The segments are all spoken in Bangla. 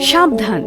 সাবধান।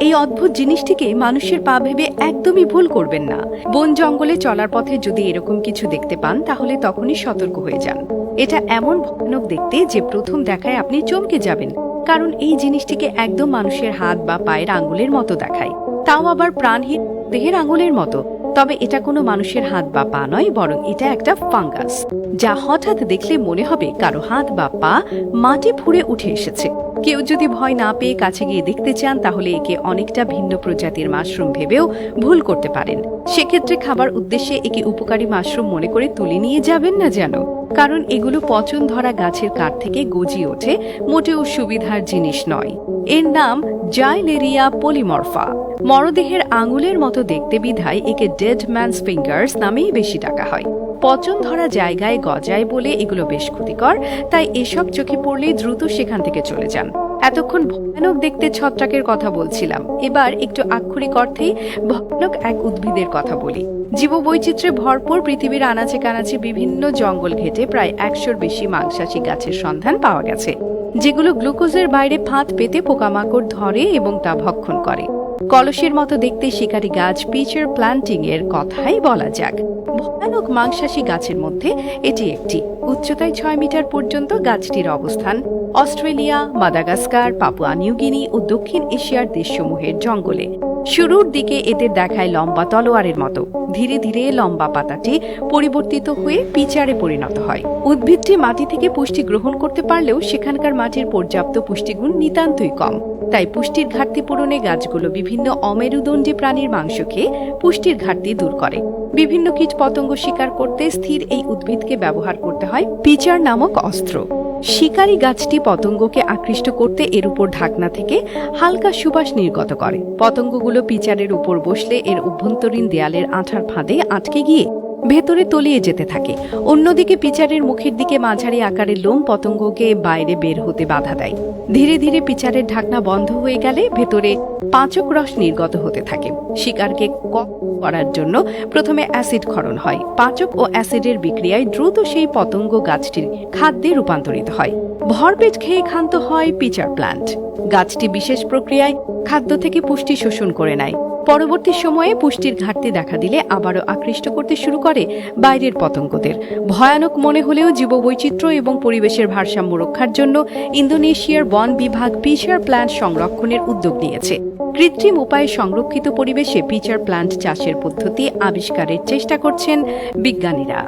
এই অদ্ভুত জিনিসটিকে মানুষের পা ভেবে একদমই ভুল করবেন না। বন জঙ্গলে চলার পথে যদি এরকম কিছু দেখতে পান, তাহলে তখনই সতর্ক হয়ে যান। এটা এমন ভয়ানক দেখতে যে প্রথম দেখায় আপনি চমকে যাবেন, কারণ এই জিনিসটিকে একদম মানুষের হাত বা পায়ের আঙ্গুলের মতো দেখায়। তাও আবার প্রাণহীন দেহের আঙুলের মতো। তবে এটা কোনো মানুষের হাত বা পা নয়, বরং এটা একটা ফাঙ্গাস, যা হঠাৎ দেখলে মনে হবে কারও হাত বা পা মাটি ফুঁড়ে উঠে এসেছে। কেউ যদি ভয় না পেয়ে কাছে গিয়ে দেখতে চান, তাহলে একে অনেকটা ভিন্ন প্রজাতির মাশরুম ভেবেও ভুল করতে পারেন। সেক্ষেত্রে খাবার উদ্দেশ্যে একে উপকারী মাশরুম মনে করে তুলে নিয়ে যাবেন না যেন। কারণ এগুলো পচন ধরা গাছের কাঠ থেকে গজিয়ে ওঠে, মোটেও সুবিধার জিনিস নয়। এর নাম জাইলেরিয়া পলিমরফা মরদেহের আঙুলের মতো দেখতে বিধায় একে ডেড ম্যানস ফিঙ্গার্স নামেই বেশি টাকা হয়। পচন ধরা জায়গায় গজায় বলে এগুলো বেশ ক্ষতিকর, তাই এসব চোখে পড়লে দ্রুত সেখান থেকে চলে যান। এতক্ষণ ভয়ানক দেখতে ছত্রাকের কথা বলছিলাম। এবার একটু আক্ষরিক অর্থেই ভয়ানক এক উদ্ভিদের কথা বলি। জীববৈচিত্র্যে ভরপুর পৃথিবীর আনাচে কানাচে বিভিন্ন জঙ্গল ঘেটে প্রায় একশোর বেশি মাংসাশী গাছের সন্ধান পাওয়া গেছে, যেগুলো গ্লুকোজের বাইরে ফাঁদ পেতে পোকামাকড় ধরে এবং তা ভক্ষণ করে। কলসের মতো দেখতে শিকারি গাছ পিচার প্লান্টিং এর কথাই বলা যাক। ভয়ানক মাংসাশী গাছের মধ্যে এটি একটি। উচ্চতায় ছয় মিটার পর্যন্ত গাছটির অবস্থান। Australia, Madagascar, Papua New Guinea ও দক্ষিণ এশিয়ার দেশসমূহের জঙ্গলে। শুরুর দিকে এদের দেখায় লম্বা তলোয়ারের মতো। ধীরে ধীরে লম্বা পাতাটি পরিবর্তিত হয়ে পিচারে পরিণত হয়। উদ্ভিদটি মাটি থেকে পুষ্টি গ্রহণ করতে পারলেও সেখানকার মাটির পর্যাপ্ত পুষ্টিগুণ নিতান্তই কম। তাই পুষ্টির ঘাটতি পূরণে গাছগুলো বিভিন্ন অমেরুদণ্ডী প্রাণীর মাংস খেয়ে পুষ্টির ঘাটতি দূর করে। বিভিন্ন কীট পতঙ্গ শিকার করতে স্থির এই উদ্ভিদকে ব্যবহার করতে হয় পিচার নামক অস্ত্র। শিকারী গাছটি পতঙ্গকে আকৃষ্ট করতে এর উপর ঢাকনা থেকে হালকা সুবাস নির্গত করে। পতঙ্গগুলো পিচারের উপর বসলে এর অভ্যন্তরীণ দেয়ালের আঠার ফাঁদে আটকে গিয়ে ভেতরে তলিয়ে যেতে থাকে। অন্যদিকে পিচারের মুখের দিকে মাঝারি আকারের লোম পতঙ্গকে বাইরে বের হতে বাধা দেয়। ধীরে ধীরে পিচারের ঢাকনা বন্ধ হয়ে গেলে ভেতরে পাঁচক রস নির্গত হতে থাকে। শিকারকে করার জন্য প্রথমে অ্যাসিড ক্ষরণ হয়। পাচক ও অ্যাসিডের বিক্রিয়ায় দ্রুত সেই পতঙ্গ গাছটির খাদ্যে রূপান্তরিত হয়। ভরপেট খেয়ে ক্ষান্ত হয় পিচার প্লান্ট। গাছটি বিশেষ প্রক্রিয়ায় খাদ্য থেকে পুষ্টি শোষণ করে নেয়। পরবর্তী সময়ে পুষ্টির ঘাটতি দেখা দিলে আবারও আকৃষ্ট করতে শুরু করে বাইরের পতঙ্গদের। ভয়ানক মনে হলেও জীববৈচিত্র্য এবং পরিবেশের ভারসাম্য রক্ষার জন্য ইন্দোনেশিয়ার বন বিভাগ পিচার প্ল্যান্ট সংরক্ষণের উদ্যোগ নিয়েছে। কৃত্রিম উপায়ে সংরক্ষিত পরিবেশে পিচার প্ল্যান্ট চাষের পদ্ধতি আবিষ্কারের চেষ্টা করছেন বিজ্ঞানীরা।